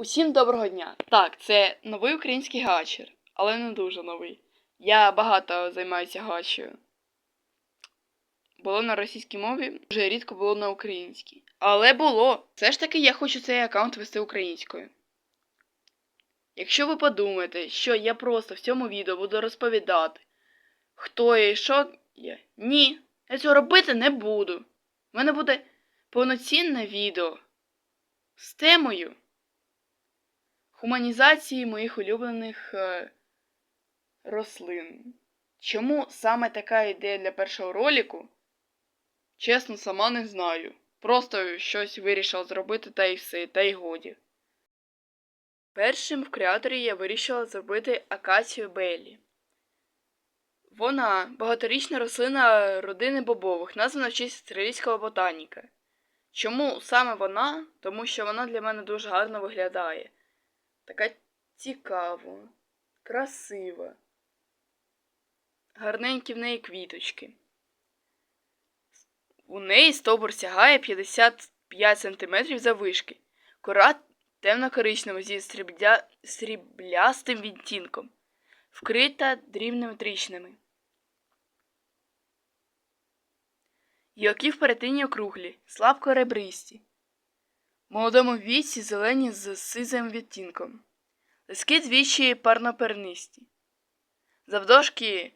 Усім доброго дня! Так, це новий український гачер, але не дуже новий. Я багато займаюся гачею. Було на російській мові, дуже рідко було на українській. Але було! Все ж таки я хочу цей аккаунт вести українською. Якщо ви подумаєте, що я просто в цьому відео буду розповідати, хто я і що я. Ні, я цього робити не буду. У мене буде повноцінне відео з темою гуманізації моїх улюблених е, рослин. Чому саме така ідея для першого ролику? Чесно, сама не знаю. Просто щось вирішила зробити та й все, та й годі. Першим в креаторі я вирішила зробити акацію Беллі. Вона багаторічна рослина родини бобових, названа в честь австралійського ботаніка. Чому саме вона? Тому що вона для мене дуже гарно виглядає. Така цікава, красива. Гарненькі в неї квіточки. У неї стовбур сягає 55 см заввишки. Кора темно-коричнева зі срібля... сріблястим відтінком, вкрита дрібними тріщинами. Гілки в перетині округлі, слабко ребристі. Молодому віці зелені з сизим відтінком. Лиски двічі парнопернисті. Завдовжки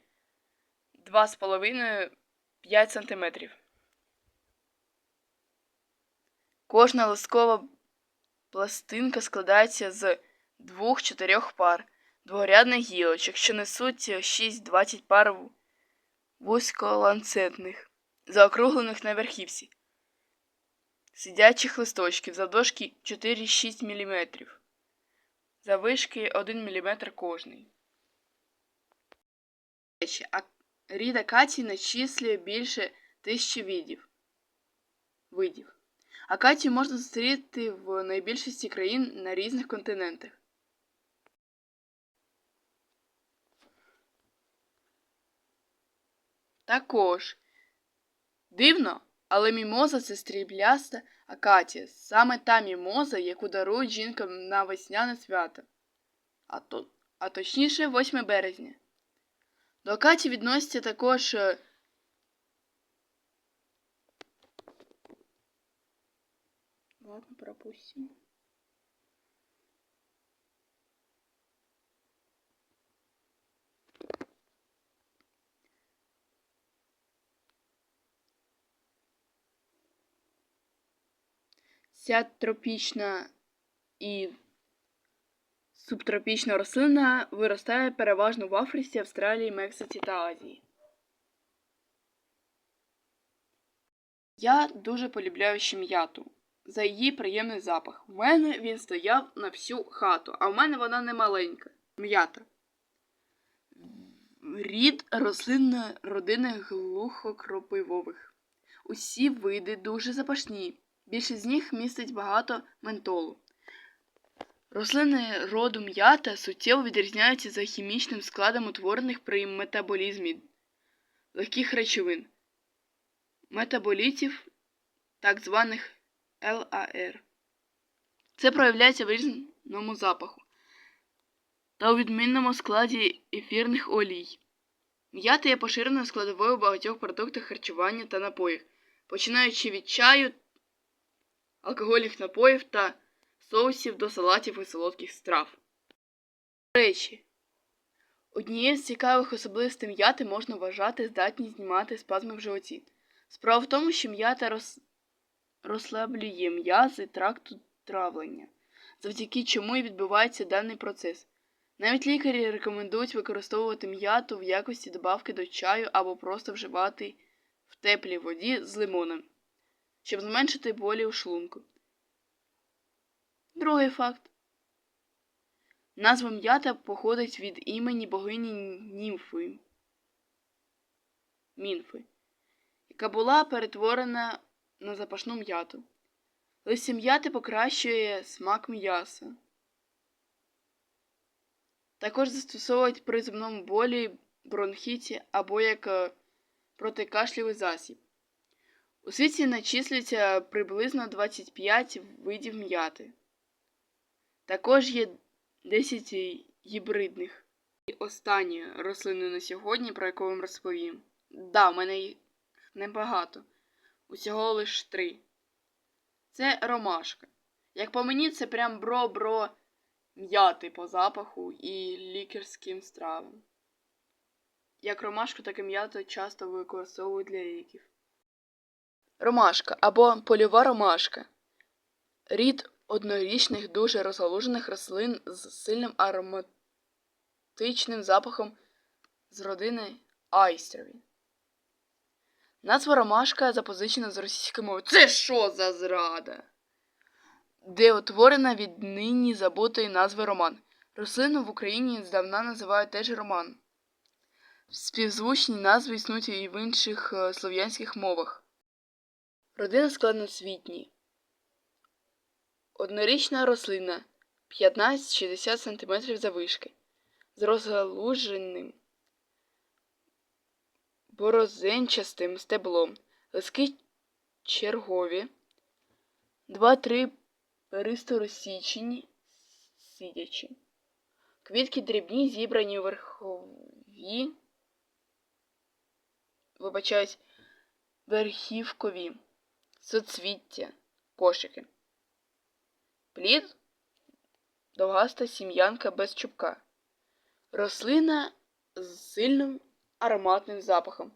2,5-5 см. Кожна лискова пластинка складається з 2-4 пар дворядних гілочок, що несуть 6-20 пар вузьколанцетних, заокруглених на верхівці сидячих листочків завдовжки 4-6 мм, завишки 1 мм кожний. А рід акації начислює більше тисячі видів. видів. Акацію можна зустріти в найбільшості країн на різних континентах. Також дивно, але мімоза це стрібляста акація, саме та мімоза, яку дарують жінкам на весняне свято, а, то, а точніше 8 березня. До акації відносяться також е, Ладно, пропустим. Ця тропічна і субтропічна рослина виростає переважно в Африці, Австралії, Мексиці та Азії. Я дуже полюбляю щем'яту за її приємний запах. У мене він стояв на всю хату, а в мене вона не маленька. М'ята. Рід рослинної родини глухокропивових. Усі види дуже запашні. Більшість з них містить багато ментолу. Рослини роду м'ята суттєво відрізняються за хімічним складом утворених при метаболізмі легких речовин, метаболітів, так званих ЛАР. Це проявляється в різному запаху та у відмінному складі ефірних олій. М'ята є поширеною складовою в багатьох продуктах харчування та напоїх, починаючи від чаю алкогольних напоїв та соусів до салатів і солодких страв. До речі, однією з цікавих особливостей м'яти можна вважати здатність знімати спазми в животі. Справа в тому, що м'ята роз... розслаблює м'язи тракту травлення, завдяки чому і відбувається даний процес. Навіть лікарі рекомендують використовувати м'яту в якості добавки до чаю або просто вживати в теплій воді з лимоном щоб зменшити болі у шлунку. Другий факт. Назва м'ята походить від імені богині Німфи, Мінфи, яка була перетворена на запашну м'яту. Листя м'яти покращує смак м'яса. Також застосовують при зубному болі, бронхіті або як е, протикашлівий засіб. У світі начислюється приблизно 25 видів м'яти. Також є 10 гібридних. І останньою рослиною на сьогодні, про яку вам розповім. Да, в мене їх небагато. Усього лиш три. Це ромашка. Як по мені, це прям бро-бро м'яти по запаху і лікарським стравам. Як ромашку, так і м'яту часто використовують для ліків. Ромашка або польова ромашка. Рід однорічних, дуже розгалужених рослин з сильним ароматичним запахом з родини айстрові. Назва ромашка запозичена з російської мови. Це що за зрада? Де утворена від нині забутої назви роман. Рослину в Україні здавна називають теж роман. Співзвучні назви існують і в інших е, слов'янських мовах. Родина складноцвітні. Однорічна рослина 15-60 см завишки з розгалуженим борозенчастим стеблом, лиски чергові, 2-3 перисторосічені сидячі. Квітки дрібні, зібрані верхові, вибачаюсь, верхівкові, соцвіття, кошики. Плід довгаста сім'янка без чубка. Рослина з сильним ароматним запахом.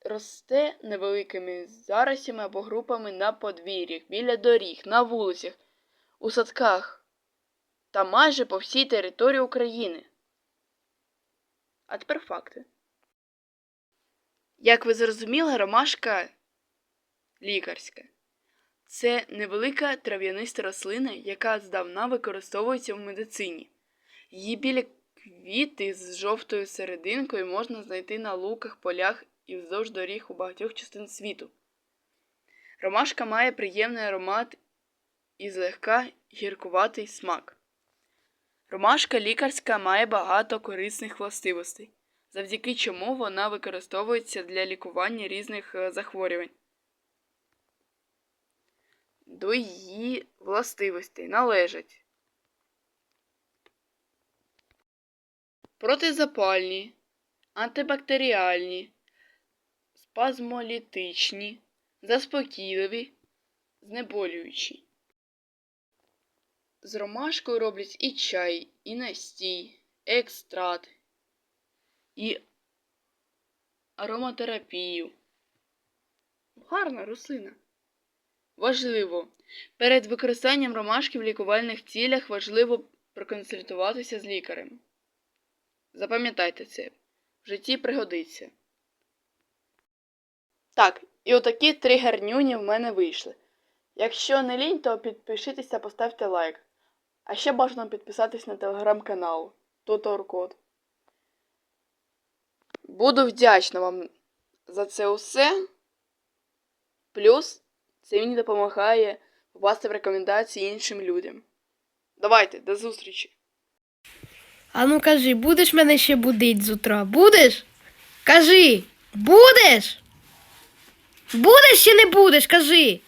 Росте невеликими заросями або групами на подвір'ях, біля доріг, на вулицях, у садках та майже по всій території України. А тепер факти. Як ви зрозуміли, ромашка лікарська. Це невелика трав'яниста рослина, яка здавна використовується в медицині. Її білі квіти з жовтою серединкою можна знайти на луках, полях і вздовж доріг у багатьох частин світу. Ромашка має приємний аромат і злегка гіркуватий смак. Ромашка лікарська має багато корисних властивостей, завдяки чому вона використовується для лікування різних е, захворювань. До її властивостей належать протизапальні, антибактеріальні, спазмолітичні, заспокійливі, знеболюючі. З ромашкою роблять і чай, і настій, екстракт, і ароматерапію. Гарна рослина. Важливо. Перед використанням ромашки в лікувальних цілях важливо проконсультуватися з лікарем. Запам'ятайте це. В житті пригодиться. Так, і отакі три гарнюні в мене вийшли. Якщо не лінь, то підпишитесь та поставте лайк. А ще бажано підписатись на телеграм-канал Туторкод. Буду вдячна вам за це усе. Плюс це мені допомагає попасти в рекомендації іншим людям. Давайте, до зустрічі! А ну кажи, будеш мене ще будить з утра? Будеш? Кажи, будеш? Будеш чи не будеш? Кажи.